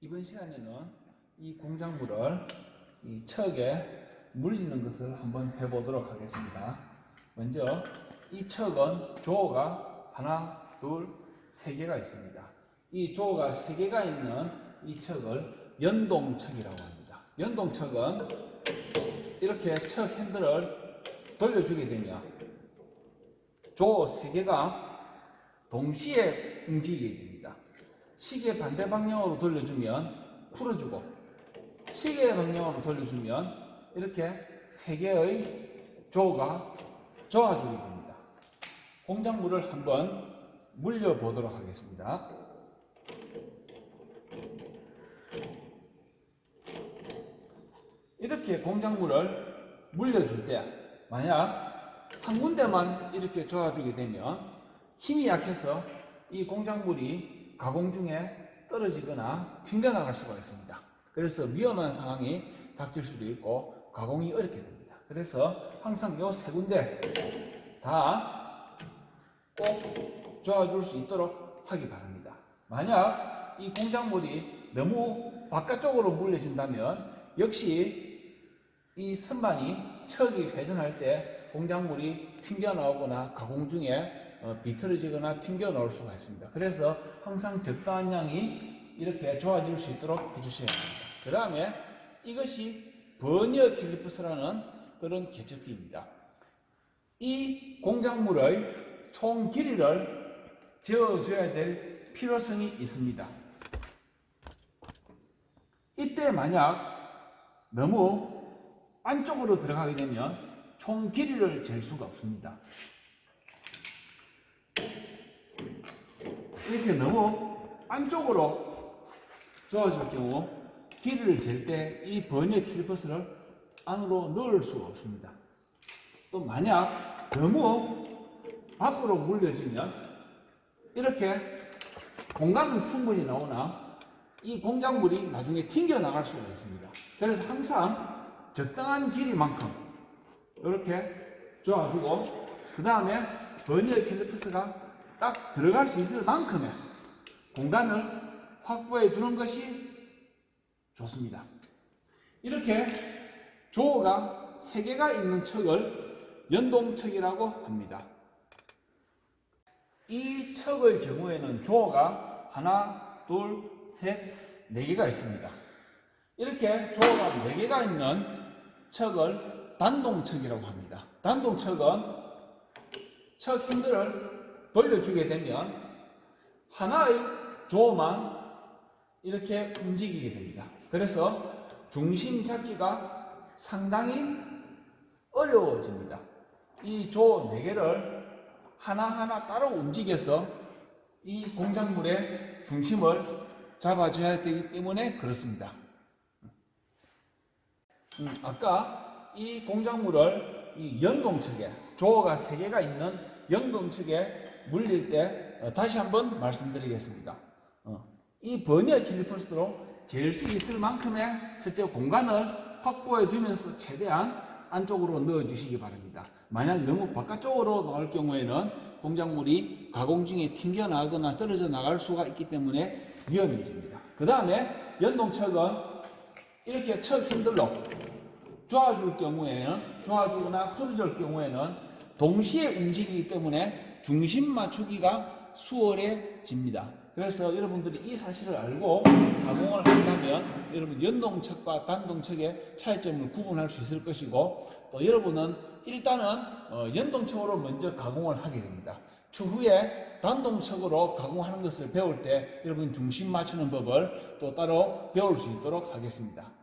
이번 시간에는 이 공작물을 이 척에 물리는 것을 한번 해보도록 하겠습니다. 먼저 이 척은 조어가 하나, 둘, 세 개가 있습니다. 이 조어가 세 개가 있는 이 척을 연동척이라고 합니다. 연동척은 이렇게 척 핸들을 돌려주게 되면 조 세 개가 동시에 움직이게 됩니다. 시계 반대 방향으로 돌려주면 풀어주고 시계 방향으로 돌려주면 이렇게 세 개의 조가 조아주게 됩니다. 공작물을 한번 물려보도록 하겠습니다. 이렇게 공작물을 물려줄 때 만약 한 군데만 이렇게 조아주게 되면 힘이 약해서 이 공작물이 가공 중에 떨어지거나 튕겨나갈 수가 있습니다. 그래서 위험한 상황이 닥칠 수도 있고 가공이 어렵게 됩니다. 그래서 항상 요세 군데 다 꼭 조아줄 수 있도록 하기 바랍니다. 만약 이 공작물이 너무 바깥쪽으로 물려진다면 역시 이 선반이 척이 회전할 때 공작물이 튕겨나오거나 가공 중에 어, 비틀어지거나 튕겨 나올 수가 있습니다. 그래서 항상 적당한 양이 이렇게 좋아질 수 있도록 해주셔야 합니다. 그 다음에 이것이 버니어 캘리퍼스라는 그런 개척기입니다. 이 공작물의 총 길이를 재어줘야 될 필요성이 있습니다. 이때 만약 너무 안쪽으로 들어가게 되면 총 길이를 잴 수가 없습니다. 이렇게 너무 안쪽으로 좋아질 경우 길이를 잴때이 버니어 킬버스를 안으로 넣을 수가 없습니다. 또 만약 너무 밖으로 물려지면 이렇게 공간은 충분히 나오나 이 공작물이 나중에 튕겨 나갈 수가 있습니다. 그래서 항상 적당한 길이만큼 이렇게 조아주고 그 다음에 버니어 캘리퍼스가 딱 들어갈 수 있을 만큼의 공간을 확보해 두는 것이 좋습니다. 이렇게 조어가 세 개가 있는 척을 연동척이라고 합니다. 이 척의 경우에는 조어가 하나, 둘, 셋, 네 개가 있습니다. 이렇게 조어가 네 개가 있는 척을 단동척이라고 합니다. 단동척은 척 핸들을 돌려주게 되면 하나의 조어만 이렇게 움직이게 됩니다. 그래서 중심 잡기가 상당히 어려워집니다. 이조네 개를 하나하나 따로 움직여서 이 공작물의 중심을 잡아줘야 되기 때문에 그렇습니다. 음, 아까 이 공작물을 이 연동척에 조어가 세 개가 있는 연동척에 물릴 때 어, 다시 한번 말씀드리겠습니다. 어, 이 버니어 킬리퍼스로 잴수 있을 만큼의 첫째 공간을 확보해 두면서 최대한 안쪽으로 넣어 주시기 바랍니다. 만약 너무 바깥쪽으로 나올 경우에는 공작물이 가공 중에 튕겨나거나 떨어져 나갈 수가 있기 때문에 위험해집니다. 그 다음에 연동척은 이렇게 척 핸들로 조아줄 경우에는 조아주거나 풀어줄 경우에는 동시에 움직이기 때문에 중심 맞추기가 수월해집니다. 그래서 여러분들이 이 사실을 알고 가공을 한다면 여러분 연동척과 단동척의 차이점을 구분할 수 있을 것이고 또 여러분은 일단은 어, 연동척으로 먼저 가공을 하게 됩니다. 추후에 단동척으로 가공하는 것을 배울 때 여러분 중심 맞추는 법을 또 따로 배울 수 있도록 하겠습니다.